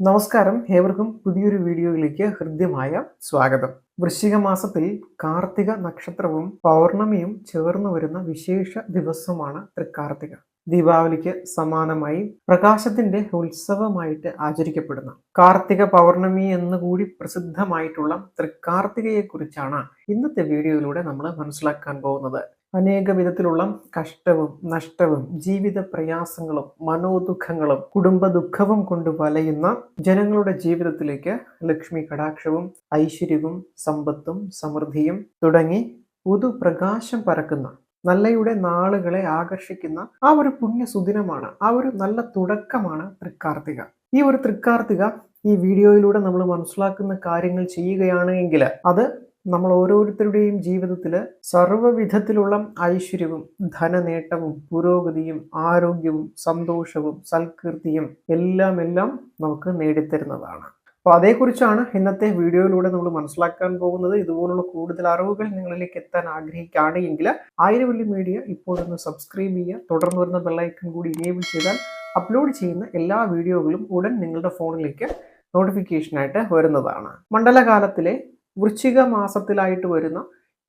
നമസ്കാരം. ഏവർക്കും പുതിയൊരു വീഡിയോയിലേക്ക് ഹൃദ്യമായ സ്വാഗതം. വൃശ്ചിക മാസത്തിൽ കാർത്തിക നക്ഷത്രവും പൗർണമിയും ചേർന്നു വരുന്ന വിശേഷ ദിവസമാണ് തൃക്കാർത്തിക ദീപാവലിക്ക് സമാനമായി പ്രകാശത്തിന്റെ ഉത്സവമായിട്ട് ആചരിക്കപ്പെടുന്ന കാർത്തിക പൗർണമി എന്നുകൂടി പ്രസിദ്ധമായിട്ടുള്ള തൃക്കാർത്തികയെ കുറിച്ചാണ് ഇന്നത്തെ വീഡിയോയിലൂടെ നമ്മൾ മനസ്സിലാക്കാൻ പോകുന്നത്. അനേക വിധത്തിലുള്ള കഷ്ടവും നഷ്ടവും ജീവിത പ്രയാസങ്ങളും മനോദുഃഖങ്ങളും കുടുംബ ദുഃഖവും കൊണ്ട് വലയുന്ന ജനങ്ങളുടെ ജീവിതത്തിലേക്ക് ലക്ഷ്മി കടാക്ഷവും ഐശ്വര്യവും സമ്പത്തും സമൃദ്ധിയും തുടങ്ങി പുതുപ്രകാശം പരക്കുന്ന നല്ലയുടെ നാളുകളെ ആകർഷിക്കുന്ന ആ ഒരു പുണ്യസുദിനമാണ് ആ ഒരു നല്ല തുടക്കമാണ് തൃക്കാർത്തിക. ഈ ഒരു തൃക്കാർത്തിക ഈ വീഡിയോയിലൂടെ നമ്മൾ മനസ്സിലാക്കുന്ന കാര്യങ്ങൾ ചെയ്യുകയാണ് എങ്കിൽ അത് നമ്മൾ ഓരോരുത്തരുടെയും ജീവിതത്തിൽ സർവവിധത്തിലുള്ള ഐശ്വര്യവും ധനനേട്ടവും പുരോഗതിയും ആരോഗ്യവും സന്തോഷവും സൽകീർത്തിയും എല്ലാം എല്ലാം നമുക്ക് നേടിത്തരുന്നതാണ്. അപ്പോൾ അതേക്കുറിച്ചാണ് ഇന്നത്തെ വീഡിയോയിലൂടെ നമ്മൾ മനസ്സിലാക്കാൻ പോകുന്നത്. ഇതുപോലുള്ള കൂടുതൽ അറിവുകൾ നിങ്ങളിലേക്ക് എത്താൻ ആഗ്രഹിക്കുകയാണ് എങ്കിൽ ആയിരവല്ലി മീഡിയ ഇപ്പോൾ ഒന്ന് സബ്സ്ക്രൈബ് ചെയ്യുക. തുടർന്ന് വരുന്ന ബെല്ലൈക്കൺ കൂടി ഇനേബിൾ ചെയ്താൽ അപ്ലോഡ് ചെയ്യുന്ന എല്ലാ വീഡിയോകളും ഉടൻ നിങ്ങളുടെ ഫോണിലേക്ക് നോട്ടിഫിക്കേഷനായിട്ട് വരുന്നതാണ്. മണ്ഡലകാലത്തിലെ വൃശ്ചിക മാസത്തിലായിട്ട് വരുന്ന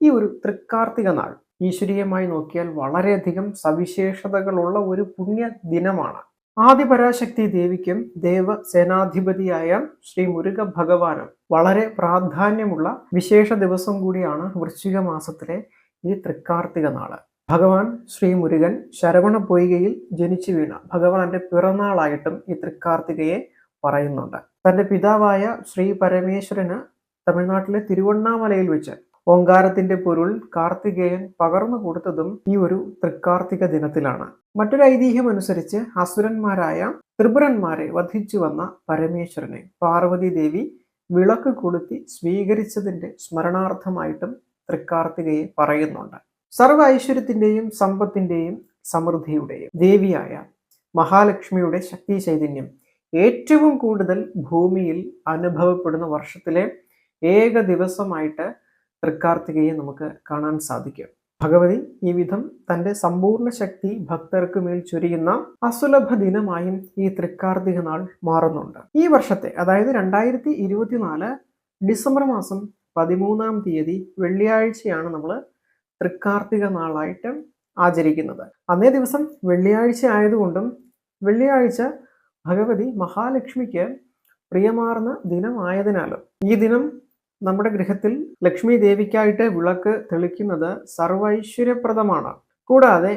ഈ ഒരു തൃക്കാർത്തിക നാൾ ഈശ്വരീയമായി നോക്കിയാൽ വളരെയധികം സവിശേഷതകളുള്ള ഒരു പുണ്യ ദിനമാണ്. ആദിപരാശക്തി ദേവിക്കും ദേവസേനാധിപതിയായ ശ്രീ മുരുക ഭഗവാനും വളരെ പ്രാധാന്യമുള്ള വിശേഷ ദിവസം കൂടിയാണ് വൃശ്ചിക മാസത്തിലെ ഈ തൃക്കാർത്തിക നാൾ. ഭഗവാൻ ശ്രീ മുരുകൻ ശരവണ പൊയ്കയിൽ ജനിച്ചു വീണ ഭഗവാന്റെ പിറന്നാളായിട്ടും ഈ തൃക്കാർത്തികയെ പറയുന്നുണ്ട്. തന്റെ പിതാവായ ശ്രീ പരമേശ്വരന് തമിഴ്നാട്ടിലെ തിരുവണ്ണാമലയിൽ വെച്ച് ഓങ്കാരത്തിന്റെ പൊരുൾ കാർത്തികേയൻ പകർന്നു കൊടുത്തതും ഈ ഒരു തൃക്കാർത്തിക ദിനത്തിലാണ്. മറ്റൊരു ഐതിഹ്യം അനുസരിച്ച് അസുരന്മാരായ ത്രിപുരന്മാരെ വധിച്ചു വന്ന പരമേശ്വരനെ പാർവതി ദേവി വിളക്ക് കൊളുത്തി സ്വീകരിച്ചതിന്റെ സ്മരണാർത്ഥമായിട്ടും തൃക്കാർത്തികയെ പറയുന്നുണ്ട്. സർവ ഐശ്വര്യത്തിന്റെയും സമ്പത്തിന്റെയും സമൃദ്ധിയുടെയും ദേവിയായ മഹാലക്ഷ്മിയുടെ ശക്തി ചൈതന്യം ഏറ്റവും കൂടുതൽ ഭൂമിയിൽ അനുഭവപ്പെടുന്ന വർഷത്തിലെ ഏക ദിവസമായിട്ട് തൃക്കാർത്തികയെ നമുക്ക് കാണാൻ സാധിക്കും. ഭഗവതി ഈ വിധം തന്റെ സമ്പൂർണ ശക്തി ഭക്തർക്ക് മേൽ ചൊരിയുന്ന അസുലഭ ദിനമായും ഈ തൃക്കാർത്തിക നാൾ മാറുന്നുണ്ട്. ഈ വർഷത്തെ അതായത് രണ്ടായിരത്തി ഇരുപത്തിനാല് ഡിസംബർ മാസം പതിമൂന്നാം തീയതി വെള്ളിയാഴ്ചയാണ് നമ്മൾ തൃക്കാർത്തിക നാളായിട്ട് ആചരിക്കുന്നത്. അന്നേ ദിവസം വെള്ളിയാഴ്ച ആയതുകൊണ്ടും വെള്ളിയാഴ്ച ഭഗവതി മഹാലക്ഷ്മിക്ക് പ്രിയമാർന്ന ദിനമായതിനാലും ഈ ദിനം നമ്മുടെ ഗൃഹത്തിൽ ലക്ഷ്മി ദേവിക്കായിട്ട് വിളക്ക് തെളിക്കുന്നത് സർവൈശ്വര്യപ്രദമാണ്. കൂടാതെ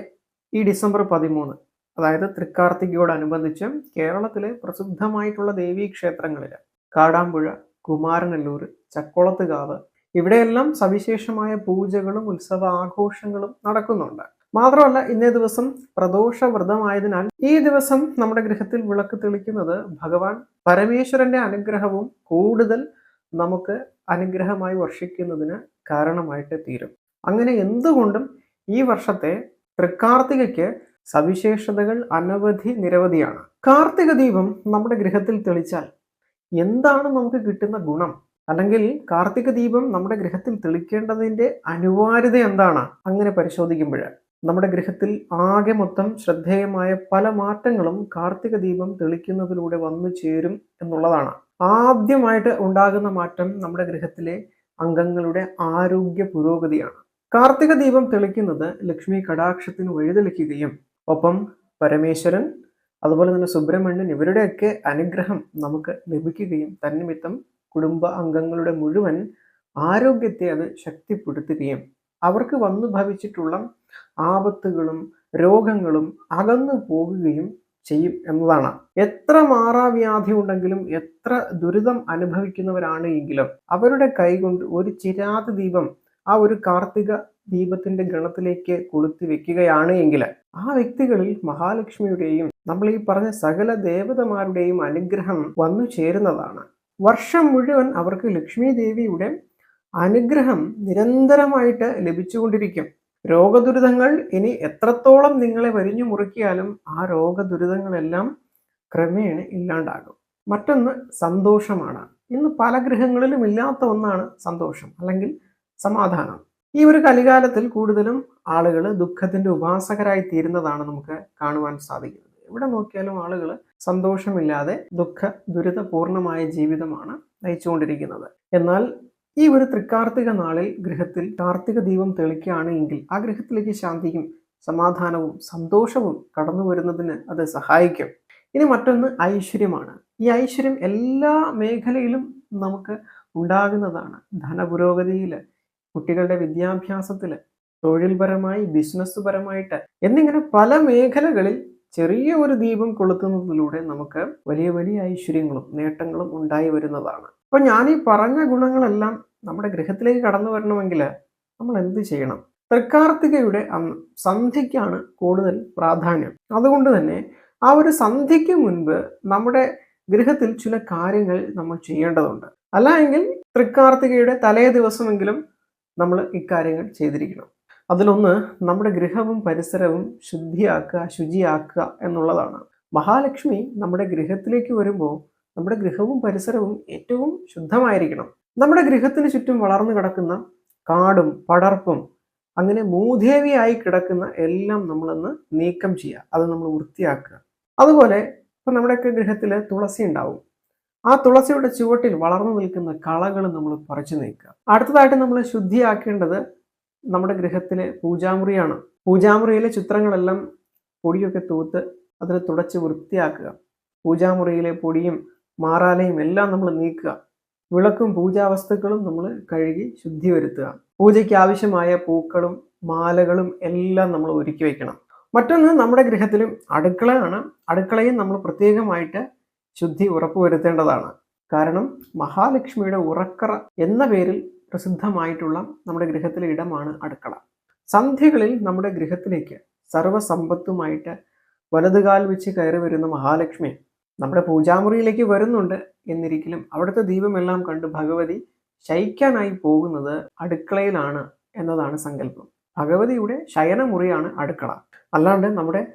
ഈ ഡിസംബർ പതിമൂന്ന് അതായത് തൃക്കാർത്തികയോടനുബന്ധിച്ച് കേരളത്തിലെ പ്രസിദ്ധമായിട്ടുള്ള ദേവീ ക്ഷേത്രങ്ങളിൽ കാടാമ്പുഴ കുമാരനല്ലൂർ ചക്കുളത്തുകാവ് ഇവിടെയെല്ലാം സവിശേഷമായ പൂജകളും ഉത്സവ ആഘോഷങ്ങളും നടക്കുന്നുണ്ട്. മാത്രമല്ല ഇന്നേ ദിവസം പ്രദോഷ വ്രതമായതിനാൽ ഈ ദിവസം നമ്മുടെ ഗൃഹത്തിൽ വിളക്ക് തെളിക്കുന്നത് ഭഗവാൻ പരമേശ്വരന്റെ അനുഗ്രഹവും കൂടുതൽ നമുക്ക് അനുഗ്രഹമായി വർഷിക്കുന്നതിന് കാരണമായിട്ട് തീരും. അങ്ങനെ എന്തുകൊണ്ടും ഈ വർഷത്തെ തൃക്കാർത്തികയ്ക്ക് സവിശേഷതകൾ അനവധി നിരവധിയാണ്. കാർത്തിക ദീപം നമ്മുടെ ഗൃഹത്തിൽ തെളിച്ചാൽ എന്താണ് നമുക്ക് കിട്ടുന്ന ഗുണം? അല്ലെങ്കിൽ കാർത്തിക ദീപം നമ്മുടെ ഗൃഹത്തിൽ തെളിക്കേണ്ടതിന്റെ അനിവാര്യത എന്താണ്? അങ്ങനെ പരിശോധിക്കുമ്പോൾ നമ്മുടെ ഗൃഹത്തിൽ ആകെ മൊത്തം ശ്രദ്ധേയമായ പല മാറ്റങ്ങളും കാർത്തിക ദീപം തെളിക്കുന്നതിലൂടെ വന്നു ചേരും എന്നുള്ളതാണ്. ആദ്യമായിട്ട് ഉണ്ടാകുന്ന മാറ്റം നമ്മുടെ ഗൃഹത്തിലെ അംഗങ്ങളുടെ ആരോഗ്യ പുരോഗതിയാണ്. കാർത്തിക ദീപം തെളിക്കുന്നത് ലക്ഷ്മി കടാക്ഷത്തിന് വഴിതെളിക്കുകയും ഒപ്പം പരമേശ്വരൻ അതുപോലെ തന്നെ സുബ്രഹ്മണ്യൻ ഇവരുടെയൊക്കെ അനുഗ്രഹം നമുക്ക് ലഭിക്കുകയും തന്നിമിത്തം കുടുംബ അംഗങ്ങളുടെ മുഴുവൻ ആരോഗ്യത്തെ അത് ശക്തിപ്പെടുത്തുകയും അവർക്ക് വന്നു ഭവിച്ചിട്ടുള്ള ആപത്തുകളും രോഗങ്ങളും അകന്നു പോകുകയും ചെയ്യും എന്നതാണ്. എത്ര മാറാവ്യാധി ഉണ്ടെങ്കിലും എത്ര ദുരിതം അനുഭവിക്കുന്നവരാണ് എങ്കിലും അവരുടെ കൈകൊണ്ട് ഒരു ചിരാത് ദീപം ആ ഒരു കാർത്തിക ദീപത്തിന്റെ ഗണത്തിലേക്ക് കൊളുത്തി വെക്കുകയാണ് എങ്കിൽ ആ വ്യക്തികളിൽ മഹാലക്ഷ്മിയുടെയും നമ്മൾ ഈ പറഞ്ഞ സകല ദേവതമാരുടെയും അനുഗ്രഹം വന്നു ചേരുന്നതാണ്. വർഷം മുഴുവൻ അവർക്ക് ലക്ഷ്മി ദേവിയുടെ അനുഗ്രഹം നിരന്തരമായിട്ട് ലഭിച്ചുകൊണ്ടിരിക്കും. രോഗദുരിതങ്ങൾ ഇനി എത്രത്തോളം നിങ്ങളെ വരിഞ്ഞു മുറിക്കിയാലും ആ രോഗദുരിതങ്ങളെല്ലാം ക്രമേണ ഇല്ലാണ്ടാകും. മറ്റൊന്ന് സന്തോഷമാണ്. ഇന്ന് പല ഗൃഹങ്ങളിലും ഇല്ലാത്ത ഒന്നാണ് സന്തോഷം അല്ലെങ്കിൽ സമാധാനം. ഈ ഒരു കലികാലത്തിൽ കൂടുതലും ആളുകൾ ദുഃഖത്തിന്റെ ഉപാസകരായി തീരുന്നതാണ് നമുക്ക് കാണുവാൻ സാധിക്കുന്നത്. എവിടെ നോക്കിയാലും ആളുകൾ സന്തോഷമില്ലാതെ ദുഃഖ ദുരിതപൂർണമായ ജീവിതമാണ് നയിച്ചുകൊണ്ടിരിക്കുന്നത്. എന്നാൽ ഈ ഒരു തൃക്കാർത്തിക നാളിൽ ഗൃഹത്തിൽ കാർത്തിക ദീപം തെളിക്കുകയാണ് എങ്കിൽ ആ ഗൃഹത്തിലേക്ക് ശാന്തിയും സമാധാനവും സന്തോഷവും കടന്നു വരുന്നതിന് അത് സഹായിക്കും. ഇനി മറ്റൊന്ന് ഐശ്വര്യമാണ്. ഈ ഐശ്വര്യം എല്ലാ മേഖലയിലും നമുക്ക് ഉണ്ടാകുന്നതാണ്. ധനപുരോഗതിയിൽ കുട്ടികളുടെ വിദ്യാഭ്യാസത്തിൽ തൊഴിൽപരമായി ബിസിനസ് പരമായിട്ട് എന്നിങ്ങനെ പല മേഖലകളിൽ ചെറിയ ഒരു ദീപം കൊളുത്തുന്നതിലൂടെ നമുക്ക് വലിയ വലിയ ഐശ്വര്യങ്ങളും നേട്ടങ്ങളും ഉണ്ടായി വരുന്നതാണ്. അപ്പൊ ഞാൻ ഈ പറഞ്ഞ ഗുണങ്ങളെല്ലാം നമ്മുടെ ഗൃഹത്തിലേക്ക് കടന്നു വരണമെങ്കിൽ നമ്മൾ എന്ത് ചെയ്യണം? തൃക്കാർത്തികയുടെ അന്ന് സന്ധ്യയ്ക്കാണ് കൂടുതൽ പ്രാധാന്യം. അതുകൊണ്ട് തന്നെ ആ ഒരു സന്ധ്യയ്ക്ക് മുൻപ് നമ്മുടെ ഗൃഹത്തിൽ ചില കാര്യങ്ങൾ നമ്മൾ ചെയ്യേണ്ടതുണ്ട്. അല്ല എങ്കിൽ തൃക്കാർത്തികയുടെ തലേ ദിവസമെങ്കിലും നമ്മൾ ഇക്കാര്യങ്ങൾ ചെയ്തിരിക്കണം. അതിലൊന്ന് നമ്മുടെ ഗൃഹവും പരിസരവും ശുദ്ധിയാക്കുക ശുചിയാക്കുക എന്നുള്ളതാണ്. മഹാലക്ഷ്മി നമ്മുടെ ഗൃഹത്തിലേക്ക് വരുമ്പോൾ നമ്മുടെ ഗൃഹവും പരിസരവും ഏറ്റവും ശുദ്ധമായിരിക്കണം. നമ്മുടെ ഗൃഹത്തിന് ചുറ്റും വളർന്നു കിടക്കുന്ന കാടും പടർപ്പും അങ്ങനെ മൂധേവിയായി കിടക്കുന്ന എല്ലാം നമ്മളൊന്ന് നീക്കം ചെയ്യുക. അത് നമ്മൾ വൃത്തിയാക്കുക. അതുപോലെ ഇപ്പം നമ്മുടെയൊക്കെ ഗൃഹത്തിൽ തുളസി ഉണ്ടാവും. ആ തുളസിയുടെ ചുവട്ടിൽ വളർന്നു നിൽക്കുന്ന കളകൾ നമ്മൾ പറിച്ചു നീക്കുക. അടുത്തതായിട്ട് നമ്മൾ ശുദ്ധിയാക്കേണ്ടത് നമ്മുടെ ഗൃഹത്തിലെ പൂജാമുറിയാണ്. പൂജാമുറിയിലെ ചിത്രങ്ങളെല്ലാം പൊടിയൊക്കെ തൂത്ത് അതിനെ തുടച്ച് വൃത്തിയാക്കുക. പൂജാമുറിയിലെ പൊടിയും മാറാലയും എല്ലാം നമ്മൾ നീക്കുക. വിളക്കും പൂജാവസ്തുക്കളും നമ്മൾ കഴുകി ശുദ്ധി വരുത്തുക പൂജയ്ക്ക് ആവശ്യമായ പൂക്കളും മാലകളും എല്ലാം നമ്മൾ ഒരുക്കി വയ്ക്കണം മറ്റൊന്ന് നമ്മുടെ ഗൃഹത്തിലും അടുക്കളയാണ്. അടുക്കളയും നമ്മൾ പ്രത്യേകമായിട്ട് ശുദ്ധി ഉറപ്പുവരുത്തേണ്ടതാണ്. കാരണം മഹാലക്ഷ്മിയുടെ ഉറക്കറ എന്ന പേരിൽ പ്രസിദ്ധമായിട്ടുള്ള നമ്മുടെ ഗൃഹത്തിലെ ഇടമാണ് അടുക്കള. സന്ധ്യകളിൽ നമ്മുടെ ഗൃഹത്തിലേക്ക് സർവസമ്പത്തുമായിട്ട് വലതുകാൽ വെച്ച് കയറി വരുന്ന മഹാലക്ഷ്മി നമ്മുടെ പൂജാമുറിയിലേക്ക് വരുന്നുണ്ട് എന്നിരിക്കലും അവിടുത്തെ ദീപമെല്ലാം കണ്ട് ഭഗവതി ശയിക്കാനായി പോകുന്നത് അടുക്കളയിലാണ് എന്നതാണ് സങ്കല്പം. ഭഗവതിയുടെ ശയനമുറിയാണ് അടുക്കള. അല്ലാണ്ട് നമ്മുടെ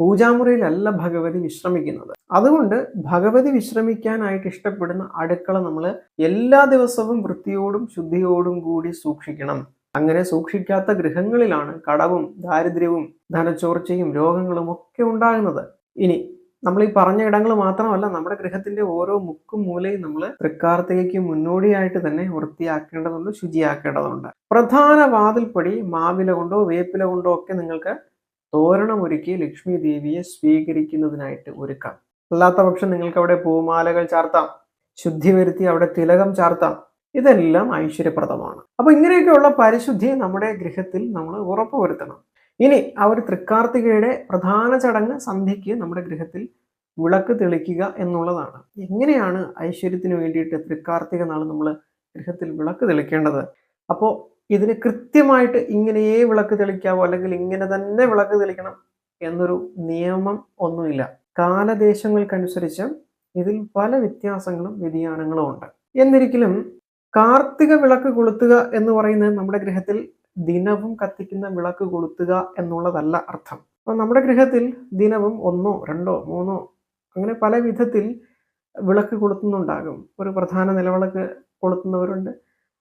പൂജാമുറിയിലല്ല ഭഗവതി വിശ്രമിക്കുന്നത്. അതുകൊണ്ട് ഭഗവതി വിശ്രമിക്കാനായിട്ട് ഇഷ്ടപ്പെടുന്ന അടുക്കള നമ്മൾ എല്ലാ ദിവസവും വൃത്തിയോടും ശുദ്ധിയോടും കൂടി സൂക്ഷിക്കണം. അങ്ങനെ സൂക്ഷിക്കാത്ത ഗൃഹങ്ങളിലാണ് കടവും ദാരിദ്ര്യവും ധനച്ചോർച്ചയും രോഗങ്ങളും ഒക്കെ ഉണ്ടാകുന്നത്. ഇനി നമ്മൾ ഈ പറഞ്ഞ ഇടങ്ങൾ മാത്രമല്ല നമ്മുടെ ഗൃഹത്തിന്റെ ഓരോ മുക്കും മൂലയും നമ്മൾ തൃക്കാർത്തികയ്ക്ക് മുന്നോടിയായിട്ട് തന്നെ വൃത്തിയാക്കേണ്ടതുണ്ട് ശുചിയാക്കേണ്ടതുണ്ട്. പ്രധാന വാതിൽപ്പടി മാവില കൊണ്ടോ വേപ്പില കൊണ്ടോ ഒക്കെ നിങ്ങൾക്ക് തോരണമൊരുക്കി ലക്ഷ്മി ദേവിയെ സ്വീകരിക്കുന്നതിനായിട്ട് ഒരുക്കാം. അല്ലാത്ത പക്ഷം നിങ്ങൾക്ക് അവിടെ പൂമാലകൾ ചാർത്താം ശുദ്ധി വരുത്തി അവിടെ തിലകം ചാർത്താം. ഇതെല്ലാം ഐശ്വര്യപ്രദമാണ്. അപ്പൊ ഇങ്ങനെയൊക്കെയുള്ള പരിശുദ്ധി നമ്മുടെ ഗൃഹത്തിൽ നമ്മൾ ഉറപ്പുവരുത്തണം. ഇനി ആ ഒരു തൃക്കാർത്തികയുടെ പ്രധാന ചടങ്ങ് സന്ധ്യയ്ക്ക് നമ്മുടെ ഗൃഹത്തിൽ വിളക്ക് തെളിക്കുക എന്നുള്ളതാണ്. എങ്ങനെയാണ് ഐശ്വര്യത്തിന് വേണ്ടിയിട്ട് തൃക്കാർത്തിക നാൾ നമ്മൾ ഗൃഹത്തിൽ വിളക്ക് തെളിക്കേണ്ടത്? അപ്പോൾ ഇതിന് കൃത്യമായിട്ട് ഇങ്ങനെയേ വിളക്ക് തെളിക്കാവോ അല്ലെങ്കിൽ ഇങ്ങനെ തന്നെ വിളക്ക് തെളിക്കണം എന്നൊരു നിയമം ഒന്നുമില്ല. കാലദേശങ്ങൾക്കനുസരിച്ച് ഇതിൽ പല വ്യത്യാസങ്ങളും വ്യതിയാനങ്ങളും ഉണ്ട്. എന്നിരിക്കലും കാർത്തിക വിളക്ക് കൊളുത്തുക എന്ന് പറയുന്നത് നമ്മുടെ ഗൃഹത്തിൽ ദിനവും കത്തിക്കുന്ന വിളക്ക് കൊളുത്തുക എന്നുള്ളതല്ല അർത്ഥം. അപ്പോൾ നമ്മുടെ ഗൃഹത്തിൽ ദിനവും ഒന്നോ രണ്ടോ മൂന്നോ അങ്ങനെ പല വിധത്തിൽ വിളക്ക് കൊളുത്തുന്നുണ്ടാകും. ഒരു പ്രധാന നിലവിളക്ക് കൊളുത്തുന്നവരുണ്ട്.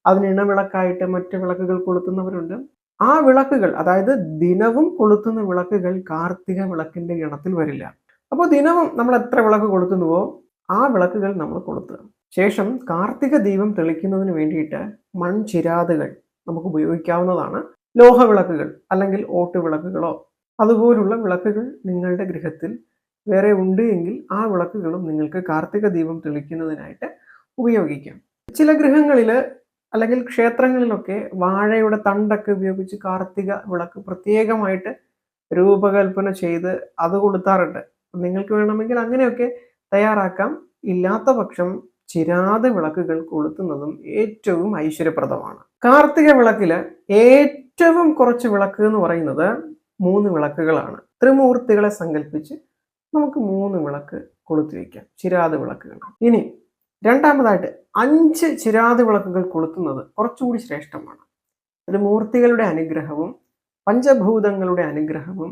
അതിന് ഇണവിളക്കായിട്ട് മറ്റ് വിളക്കുകൾ കൊളുത്തുന്നവരുണ്ട്. ആ വിളക്കുകൾ അതായത് ദിനവും കൊളുത്തുന്ന വിളക്കുകൾ കാർത്തിക വിളക്കിന്റെ ഗണത്തിൽ വരില്ല. അപ്പോൾ ദിനവും നമ്മൾ എത്ര വിളക്ക് കൊളുത്തുന്നുവോ ആ വിളക്കുകൾ നമ്മൾ കൊളുത്തുക. ശേഷം കാർത്തിക ദീപം തെളിക്കുന്നതിന് വേണ്ടിയിട്ട് മൺചിരാതുകൾ നമുക്ക് ഉപയോഗിക്കാവുന്നതാണ് ലോഹ വിളക്കുകൾ അല്ലെങ്കിൽ ഓട്ട് വിളക്കുകളോ അതുപോലുള്ള വിളക്കുകൾ നിങ്ങളുടെ ഗൃഹത്തിൽ വേറെ ഉണ്ട് എങ്കിൽ ആ വിളക്കുകളും നിങ്ങൾക്ക് കാർത്തിക ദീപം തെളിക്കുന്നതിനായിട്ട് ഉപയോഗിക്കാം. ചില ഗൃഹങ്ങളിൽ അല്ലെങ്കിൽ ക്ഷേത്രങ്ങളിലൊക്കെ വാഴയുടെ തണ്ടൊക്കെ ഉപയോഗിച്ച് കാർത്തിക വിളക്ക് പ്രത്യേകമായിട്ട് രൂപകൽപ്പന ചെയ്ത് അത് കൊളുത്താറുണ്ട്. നിങ്ങൾക്ക് വേണമെങ്കിൽ അങ്ങനെയൊക്കെ തയ്യാറാക്കാം. ഇല്ലാത്ത പക്ഷം ചിരാത വിളക്കുകൾ കൊളുത്തുന്നതും ഏറ്റവും ഐശ്വര്യപ്രദമാണ്. കാർത്തിക വിളക്കിൽ ഏറ്റവും കുറച്ച് വിളക്ക് എന്ന് പറയുന്നത് മൂന്ന് വിളക്കുകളാണ്. ത്രിമൂർത്തികളെ സങ്കല്പിച്ച് നമുക്ക് മൂന്ന് വിളക്ക് കൊളുത്തി വയ്ക്കാം ചിരാത് വിളക്കുകൾ ഇനി രണ്ടാമതായിട്ട് അഞ്ച് ചിരാത് വിളക്കുകൾ കൊളുത്തുന്നത് കുറച്ചുകൂടി ശ്രേഷ്ഠമാണ്. ത്രിമൂർത്തികളുടെ അനുഗ്രഹവും പഞ്ചഭൂതങ്ങളുടെ അനുഗ്രഹവും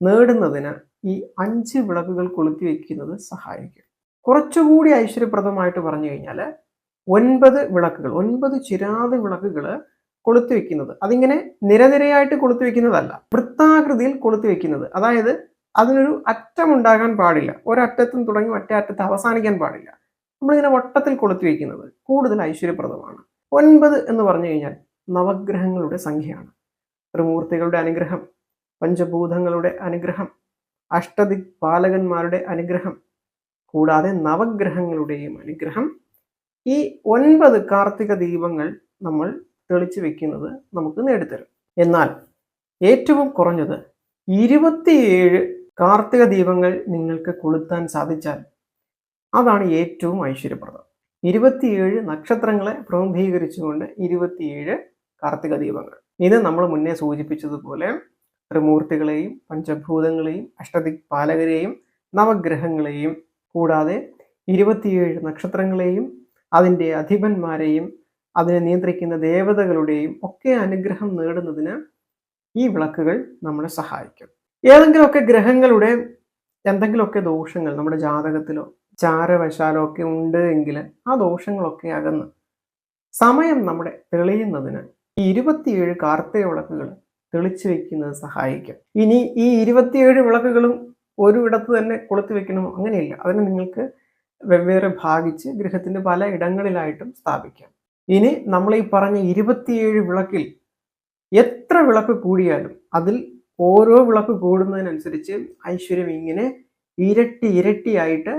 നേടുന്നതിന് ഈ അഞ്ച് വിളക്കുകൾ കൊളുത്തി വയ്ക്കുന്നത് സഹായിക്കും. കുറച്ചുകൂടി ഐശ്വര്യപ്രദമായിട്ട് പറഞ്ഞു കഴിഞ്ഞാൽ ഒൻപത് വിളക്കുകൾ ഒൻപത് ചിരാത് വിളക്കുകൾ കൊളുത്തി വെക്കുന്നത്. അതിങ്ങനെ നിരനിരയായിട്ട് കൊളുത്തി വെക്കുന്നതല്ല. വൃത്താകൃതിയിൽ കൊളുത്തി വെക്കുന്നത്. അതായത് അതിനൊരു അറ്റം ഉണ്ടാകാൻ പാടില്ല. ഒരറ്റത്തും തുടങ്ങി മറ്റേ അറ്റത്ത് അവസാനിക്കാൻ പാടില്ല. നമ്മളിങ്ങനെ വട്ടത്തിൽ കൊളുത്തി വെക്കുന്നത് കൂടുതൽ ഐശ്വര്യപ്രദമാണ്. ഒൻപത് എന്ന് പറഞ്ഞു കഴിഞ്ഞാൽ നവഗ്രഹങ്ങളുടെ സംഖ്യയാണ്. ത്രിമൂർത്തികളുടെ അനുഗ്രഹം പഞ്ചഭൂതങ്ങളുടെ അനുഗ്രഹം അഷ്ടദിക് പാലകന്മാരുടെ അനുഗ്രഹം കൂടാതെ നവഗ്രഹങ്ങളുടെയും അനുഗ്രഹം ഈ ഒൻപത് കാർത്തിക ദീപങ്ങൾ നമ്മൾ തെളിച്ചു വെക്കുന്നത് നമുക്ക് നേടിത്തരും. എന്നാൽ ഏറ്റവും കുറഞ്ഞത് ഇരുപത്തിയേഴ് കാർത്തിക ദീപങ്ങൾ നിങ്ങൾക്ക് കൊളുത്താൻ സാധിച്ചാൽ അതാണ് ഏറ്റവും ഐശ്വര്യപ്രദം. ഇരുപത്തിയേഴ് നക്ഷത്രങ്ങളെ പ്രതിനിധീകരിച്ചുകൊണ്ട് ഇരുപത്തിയേഴ് കാർത്തിക ദീപങ്ങൾ. ഇത് നമ്മൾ മുന്നേ സൂചിപ്പിച്ചതുപോലെ ത്രിമൂർത്തികളെയും പഞ്ചഭൂതങ്ങളെയും അഷ്ടദിക്പാലകരെയും നവഗ്രഹങ്ങളെയും കൂടാതെ ഇരുപത്തിയേഴ് നക്ഷത്രങ്ങളെയും അതിന്റെ അധിപന്മാരെയും അതിനെ നിയന്ത്രിക്കുന്ന ദേവതകളുടെയും ഒക്കെ അനുഗ്രഹം നേടുന്നതിന് ഈ വിളക്കുകൾ നമ്മളെ സഹായിക്കും. ഏതെങ്കിലുമൊക്കെ ഗ്രഹങ്ങളുടെ എന്തെങ്കിലുമൊക്കെ ദോഷങ്ങൾ നമ്മുടെ ജാതകത്തിലോ ചാരവശാലോ ഒക്കെ ഉണ്ട് എങ്കിൽ ആ ദോഷങ്ങളൊക്കെ അകന്ന് സമയം നമ്മുടെ തെളിയുന്നതിന് ഈ ഇരുപത്തിയേഴ് കാർത്തിക വിളക്കുകൾ തെളിച്ചു വെക്കുന്നത് സഹായിക്കും. ഇനി ഈ ഇരുപത്തിയേഴ് വിളക്കുകളും ഒരു ഇടത്ത് തന്നെ കൊളുത്തി വെക്കണമോ അങ്ങനെയില്ല. അതിന് നിങ്ങൾക്ക് വെവ്വേറെ ഭാഗിച്ച് ഗൃഹത്തിന്റെ പല ഇടങ്ങളിലായിട്ടും സ്ഥാപിക്കാം. ഇനി നമ്മൾ ഈ പറഞ്ഞ ഇരുപത്തിയേഴ് വിളക്കിൽ എത്ര വിളക്ക് കൂടിയാലും അതിൽ ഓരോ വിളക്ക് കൂടുന്നതിനനുസരിച്ച് ഐശ്വര്യം ഇങ്ങനെ ഇരട്ടി ഇരട്ടിയായിട്ട്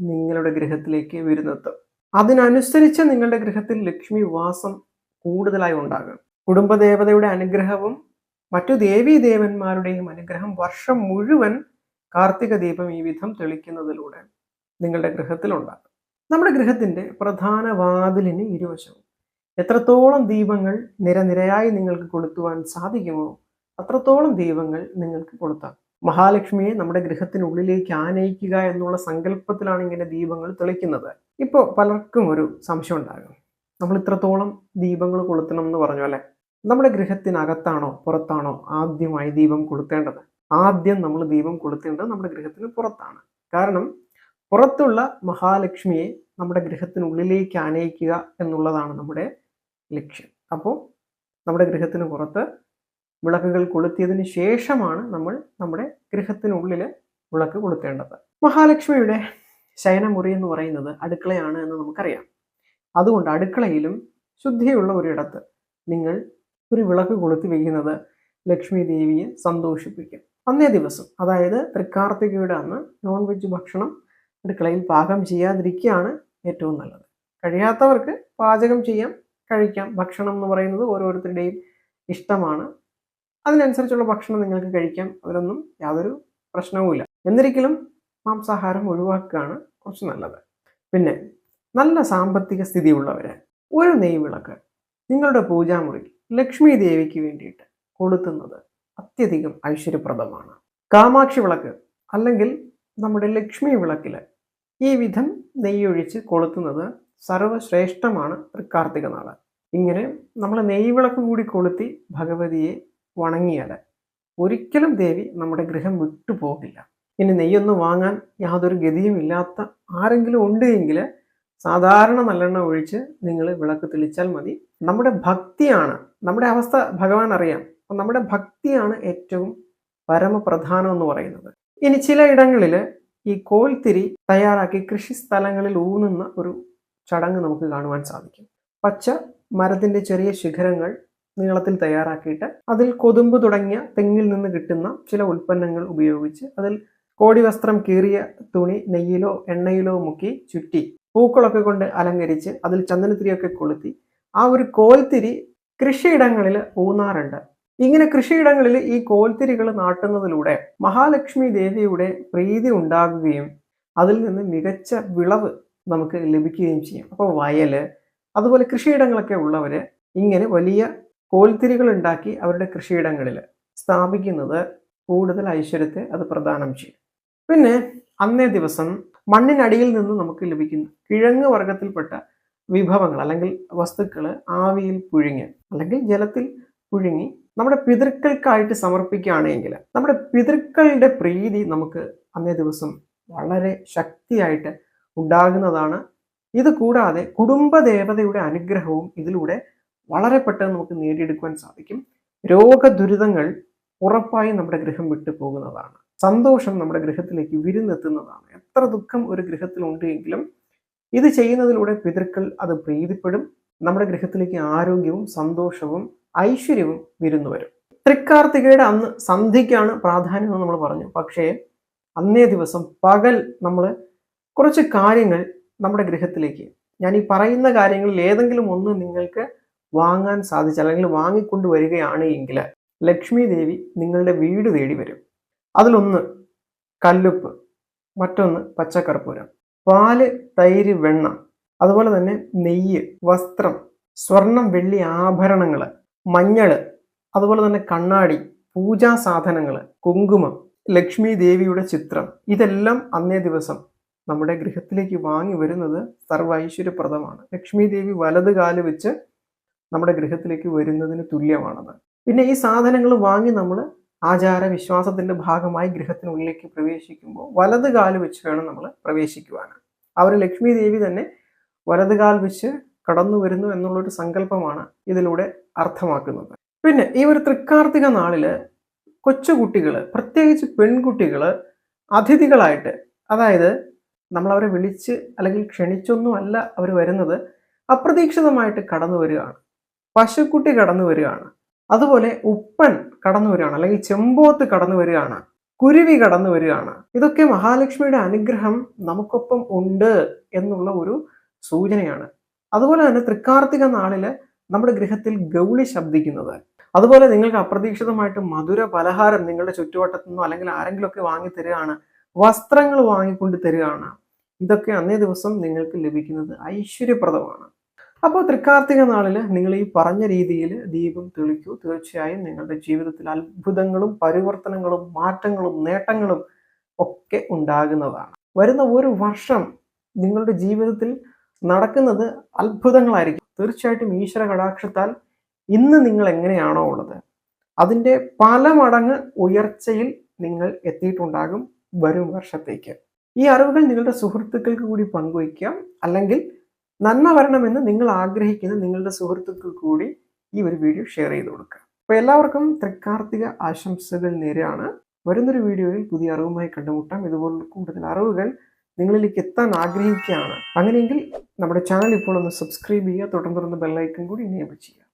നിങ്ങളുടെ ഗൃഹത്തിലേക്ക് വരുന്നെത്തും. അതിനനുസരിച്ച് നിങ്ങളുടെ ഗൃഹത്തിൽ ലക്ഷ്മി വാസം കൂടുതലായി ഉണ്ടാകും. കുടുംബദേവതയുടെ അനുഗ്രഹവും മറ്റു ദേവീ ദേവന്മാരുടെയും അനുഗ്രഹം വർഷം മുഴുവൻ കാർത്തിക ദീപം ഈ വിധം തെളിക്കുന്നതിലൂടെ നിങ്ങളുടെ ഗൃഹത്തിലുണ്ടാകും. നമ്മുടെ ഗൃഹത്തിന്റെ പ്രധാന വാതിലിന് ഇരുവശവും. എത്രത്തോളം ദീപങ്ങൾ നിരനിരയായി നിങ്ങൾക്ക് കൊളുത്തുവാൻ സാധിക്കുമോ അത്രത്തോളം ദീപങ്ങൾ നിങ്ങൾക്ക് കൊളുത്താം. മഹാലക്ഷ്മിയെ നമ്മുടെ ഗൃഹത്തിനുള്ളിലേക്ക് ആനയിക്കുക എന്നുള്ള സങ്കല്പത്തിലാണ് ഇങ്ങനെ ദീപങ്ങൾ തെളിക്കുന്നത്. ഇപ്പോൾ പലർക്കും ഒരു സംശയം ഉണ്ടാകും. നമ്മൾ ഇത്രത്തോളം ദീപങ്ങൾ കൊളുത്തണം എന്ന് പറഞ്ഞു അല്ലേ? നമ്മുടെ ഗൃഹത്തിനകത്താണോ പുറത്താണോ ആദ്യമായി ദീപം കൊളുത്തേണ്ടത്? ആദ്യം നമ്മൾ ദീപം കൊളുത്തേണ്ടത് നമ്മുടെ ഗൃഹത്തിന് പുറത്താണ്. കാരണം പുറത്തുള്ള മഹാലക്ഷ്മിയെ നമ്മുടെ ഗൃഹത്തിനുള്ളിലേക്ക് ആനയിക്കുക എന്നുള്ളതാണ് നമ്മുടെ ലക്ഷ്യം. അപ്പോൾ നമ്മുടെ ഗൃഹത്തിന് പുറത്ത് വിളക്കുകൾ കൊളുത്തിയതിന് ശേഷമാണ് നമ്മൾ നമ്മുടെ ഗൃഹത്തിനുള്ളിൽ വിളക്ക് കൊളുത്തേണ്ടത്. മഹാലക്ഷ്മിയുടെ ശയനമുറി എന്ന് പറയുന്നത് അടുക്കളയാണ് എന്ന് നമുക്കറിയാം. അതുകൊണ്ട് അടുക്കളയിലും ശുദ്ധിയുള്ള ഒരിടത്ത് നിങ്ങൾ ഒരു വിളക്ക് കൊളുത്തി വയ്ക്കുന്നത് ലക്ഷ്മി ദേവിയെ സന്തോഷിപ്പിക്കും. അന്നേ ദിവസം അതായത് തൃക്കാർത്തികയുടെ അന്ന് നോൺ വെജ് ഭക്ഷണം അടുക്കളയിൽ പാകം ചെയ്യാതിരിക്കുകയാണ് ഏറ്റവും നല്ലത്. കഴിയാത്തവർക്ക് പാചകം ചെയ്യാം കഴിക്കാം. ഭക്ഷണം എന്ന് പറയുന്നത് ഓരോരുത്തരുടെയും ഇഷ്ടമാണ്. അതിനനുസരിച്ചുള്ള ഭക്ഷണം നിങ്ങൾക്ക് കഴിക്കാം. അതിലൊന്നും യാതൊരു പ്രശ്നവുമില്ല എന്നിരിക്കലും മാംസാഹാരം ഒഴിവാക്കുകയാണ് കുറച്ച് നല്ലത്. പിന്നെ നല്ല സാമ്പത്തിക സ്ഥിതിയുള്ളവർ ഒരു നെയ്വിളക്ക് നിങ്ങളുടെ പൂജാമുറി ലക്ഷ്മി ദേവിക്ക് വേണ്ടിയിട്ട് കൊളുത്തുന്നത് അത്യധികം ഐശ്വര്യപ്രദമാണ്. കാമാക്ഷി വിളക്ക് അല്ലെങ്കിൽ നമ്മുടെ ലക്ഷ്മി വിളക്കിൽ ഈ വിധം നെയ്യൊഴിച്ച് കൊളുത്തുന്നത് സർവശ്രേഷ്ഠമാണ് തൃക്കാർത്തിക നാൾ. ഇങ്ങനെ നമ്മൾ നെയ്വിളക്ക് കൂടി കൊളുത്തി ഭഗവതിയെ വണങ്ങിയാൽ ഒരിക്കലും ദേവി നമ്മുടെ ഗൃഹം വിട്ടു പോകില്ല. ഇനി നെയ്യൊന്നും വാങ്ങാൻ യാതൊരു ഗതിയും ഇല്ലാത്ത ആരെങ്കിലും ഉണ്ട് എങ്കിൽ സാധാരണ നല്ലെണ്ണ ഒഴിച്ച് നിങ്ങൾ വിളക്ക് തെളിച്ചാൽ മതി. നമ്മുടെ ഭക്തിയാണ് നമ്മുടെ അവസ്ഥ ഭഗവാൻ അറിയാം. അപ്പം നമ്മുടെ ഭക്തിയാണ് ഏറ്റവും പരമപ്രധാനം എന്ന് പറയുന്നത്. ഇനി ചില ഇടങ്ങളിൽ ഈ കോൽത്തിരി തയ്യാറാക്കി കൃഷി സ്ഥലങ്ങളിൽ ഊന്നുന്ന ഒരു ചടങ്ങ് നമുക്ക് കാണുവാൻ സാധിക്കും. പച്ച മരത്തിന്റെ ചെറിയ ശിഖരങ്ങൾ നീളത്തിൽ തയ്യാറാക്കിയിട്ട് അതിൽ കൊതുമ്പ് തുടങ്ങിയ തെങ്ങിൽ നിന്ന് കിട്ടുന്ന ചില ഉൽപ്പന്നങ്ങൾ ഉപയോഗിച്ച് അതിൽ കോടി വസ്ത്രം കീറിയ തുണി നെയ്യിലോ എണ്ണയിലോ മുക്കി ചുറ്റി പൂക്കളൊക്കെ കൊണ്ട് അലങ്കരിച്ച് അതിൽ ചന്ദനത്തിരിയൊക്കെ കൊളുത്തി ആ ഒരു കോൽത്തിരി കൃഷിയിടങ്ങളിൽ ഊന്നാറുണ്ട്. ഇങ്ങനെ കൃഷിയിടങ്ങളിൽ ഈ കോൽത്തിരികൾ നാട്ടുന്നതിലൂടെ മഹാലക്ഷ്മി ദേവിയുടെ പ്രീതി ഉണ്ടാകുകയും അതിൽ നിന്ന് മികച്ച വിളവ് നമുക്ക് ലഭിക്കുകയും ചെയ്യും. അപ്പോൾ വയൽ അതുപോലെ കൃഷിയിടങ്ങളൊക്കെ ഉള്ളവർ ഇങ്ങനെ വലിയ കോൽത്തിരികൾ ഉണ്ടാക്കി അവരുടെ കൃഷിയിടങ്ങളിൽ സ്ഥാപിക്കുന്നത് കൂടുതൽ ഐശ്വര്യത്തെ അത് പ്രദാനം ചെയ്യും. പിന്നെ അന്നേ ദിവസം മണ്ണിനടിയിൽ നിന്ന് നമുക്ക് ലഭിക്കുന്ന കിഴങ്ങ് വർഗത്തിൽപ്പെട്ട വിഭവങ്ങൾ അല്ലെങ്കിൽ വസ്തുക്കൾ ആവിയിൽ പുഴുങ്ങി അല്ലെങ്കിൽ ജലത്തിൽ പുഴുങ്ങി നമ്മുടെ പിതൃക്കൾക്കായിട്ട് സമർപ്പിക്കുകയാണെങ്കിൽ നമ്മുടെ പിതൃക്കളുടെ പ്രീതി നമുക്ക് അന്നേ ദിവസം വളരെ ശക്തിയായിട്ട് ഉണ്ടാകുന്നതാണ്. ഇത് കൂടാതെ കുടുംബദേവതയുടെ അനുഗ്രഹവും ഇതിലൂടെ വളരെ പെട്ടെന്ന് നമുക്ക് നേടിയെടുക്കുവാൻ സാധിക്കും. രോഗദുരിതങ്ങൾ ഉറപ്പായും നമ്മുടെ ഗൃഹം വിട്ടു പോകുന്നതാണ്. സന്തോഷം നമ്മുടെ ഗൃഹത്തിലേക്ക് വിരുന്നെത്തുന്നതാണ്. എത്ര ദുഃഖം ഒരു ഗൃഹത്തിലുണ്ട് എങ്കിലും ഇത് ചെയ്യുന്നതിലൂടെ പിതൃക്കൾ അത് പ്രീതിപ്പെടും. നമ്മുടെ ഗൃഹത്തിലേക്ക് ആരോഗ്യവും സന്തോഷവും ഐശ്വര്യവും വിരുന്നു വരും. തൃക്കാർത്തികയുടെ അന്ന് സന്ധിക്കാണ് പ്രാധാന്യം എന്ന് നമ്മൾ പറഞ്ഞു. പക്ഷേ അന്നേ ദിവസം പകൽ നമ്മൾ കുറച്ച് കാര്യങ്ങൾ നമ്മുടെ ഗൃഹത്തിലേക്ക്. ഞാൻ ഈ പറയുന്ന കാര്യങ്ങളിൽ ഏതെങ്കിലും ഒന്ന് നിങ്ങൾക്ക് വാങ്ങാൻ സാധിച്ച അല്ലെങ്കിൽ വാങ്ങിക്കൊണ്ട് വരികയാണ് എങ്കിൽ ലക്ഷ്മി ദേവി നിങ്ങളുടെ വീട് തേടി വരും. അതിലൊന്ന് കല്ലുപ്പ് മറ്റൊന്ന് പച്ചക്കർപ്പൂരം. പാൽ തൈര് വെണ്ണ. അതുപോലെ തന്നെ നെയ്യ് വസ്ത്രം സ്വർണം വെള്ളി ആഭരണങ്ങൾ മഞ്ഞൾ അതുപോലെ തന്നെ കണ്ണാടി പൂജാ സാധനങ്ങൾ കുങ്കുമം ലക്ഷ്മി ദേവിയുടെ ചിത്രം. ഇതെല്ലാം അന്നേ ദിവസം നമ്മുടെ ഗൃഹത്തിലേക്ക് വാങ്ങി വരുന്നത് സർവ ഐശ്വര്യപ്രദമാണ് ലക്ഷ്മി ദേവി വലത് കാൽ വെച്ച് നമ്മുടെ ഗൃഹത്തിലേക്ക് വരുന്നതിന് തുല്യമാണത്. പിന്നെ ഈ സാധനങ്ങൾ വാങ്ങി നമ്മൾ ആചാര വിശ്വാസത്തിന്റെ ഭാഗമായി ഗൃഹത്തിനുള്ളിലേക്ക് പ്രവേശിക്കുമ്പോൾ വലത് കാൽ വെച്ച് വേണം നമ്മൾ പ്രവേശിക്കുവാൻ. അവർ ലക്ഷ്മി ദേവി തന്നെ വലത് കാൽ വെച്ച് കടന്നു വരുന്നു എന്നുള്ളൊരു സങ്കല്പമാണ് ഇതിലൂടെ അർത്ഥമാക്കുന്നത്. പിന്നെ ഈ ഒരു തൃക്കാർത്തിക നാളിൽ കൊച്ചുകുട്ടികൾ പ്രത്യേകിച്ച് പെൺകുട്ടികൾ അതിഥികളായിട്ട് അതായത് നമ്മൾ അവരെ വിളിച്ച് അല്ലെങ്കിൽ ക്ഷണിച്ചൊന്നും അല്ല അവർ വരുന്നത് അപ്രതീക്ഷിതമായിട്ട് കടന്നു വരികയാണ്. പശുക്കുട്ടി കടന്നു വരികയാണ്. അതുപോലെ ഉപ്പൻ കടന്നു വരികയാണ്. അല്ലെങ്കിൽ ചെമ്പോത്ത് കടന്നു വരികയാണ്. കുരുവി കടന്നു വരികയാണ്. ഇതൊക്കെ മഹാലക്ഷ്മിയുടെ അനുഗ്രഹം നമുക്കൊപ്പം ഉണ്ട് എന്നുള്ള ഒരു സൂചനയാണ് അതുപോലെ തന്നെ തൃക്കാർത്തിക നാളിൽ നമ്മുടെ ഗൃഹത്തിൽ ഗൗളി ശബ്ദിക്കുന്നത്. അതുപോലെ നിങ്ങൾക്ക് അപ്രതീക്ഷിതമായിട്ട് മധുര പലഹാരം നിങ്ങളുടെ ചുറ്റുവട്ടത്തു നിന്നോ അല്ലെങ്കിൽ ആരെങ്കിലും ഒക്കെ വാങ്ങി തരികയാണ്. വസ്ത്രങ്ങൾ വാങ്ങിക്കൊണ്ട് തരികയാണ്. ഇതൊക്കെ അന്നേ ദിവസം നിങ്ങൾക്ക് ലഭിക്കുന്നത് ഐശ്വര്യപ്രദമാണ്. അപ്പോൾ തൃക്കാർത്തിക നാളിൽ നിങ്ങൾ ഈ പറഞ്ഞ രീതിയിൽ ദീപം തെളിക്കൂ. തീർച്ചയായും നിങ്ങളുടെ ജീവിതത്തിൽ അത്ഭുതങ്ങളും പരിവർത്തനങ്ങളും മാറ്റങ്ങളും നേട്ടങ്ങളും ഒക്കെ ഉണ്ടാകുന്നതാണ്. വരുന്ന ഒരു വർഷം നിങ്ങളുടെ ജീവിതത്തിൽ നടക്കുന്നത് അത്ഭുതങ്ങളായിരിക്കും. തീർച്ചയായിട്ടും ഈശ്വര കടാക്ഷത്താൽ ഇന്ന് നിങ്ങൾ എങ്ങനെയാണോ ഉള്ളത്? അതിന്റെ പല മടങ്ങ് ഉയർച്ചയിൽ നിങ്ങൾ എത്തിയിട്ടുണ്ടാകും വരും വർഷത്തേക്ക്. ഈ അറിവുകൾ നിങ്ങളുടെ സുഹൃത്തുക്കൾക്ക് കൂടി പങ്കുവയ്ക്കാം. അല്ലെങ്കിൽ നന്മ വരണമെന്ന് നിങ്ങൾ ആഗ്രഹിക്കുന്ന നിങ്ങളുടെ സുഹൃത്തുക്കൾ കൂടി ഈ ഒരു വീഡിയോ ഷെയർ ചെയ്ത് കൊടുക്കുക. അപ്പോൾ എല്ലാവർക്കും തൃക്കാർത്തിക ആശംസകൾ നേരെയാണ് വരുന്നൊരു വീഡിയോയിൽ പുതിയ അറിവുമായി കണ്ടുമുട്ടാം. ഇതുപോലുള്ള കൂടുതൽ അറിവുകൾ നിങ്ങളിലേക്ക് എത്താൻ ആഗ്രഹിക്കുകയാണ്. അങ്ങനെയെങ്കിൽ നമ്മുടെ ചാനൽ ഇപ്പോൾ ഒന്ന് സബ്സ്ക്രൈബ് ചെയ്യുക തുടർന്ന് ബെല്ലൈക്കൺ കൂടി എനേബിൾ ചെയ്യുക.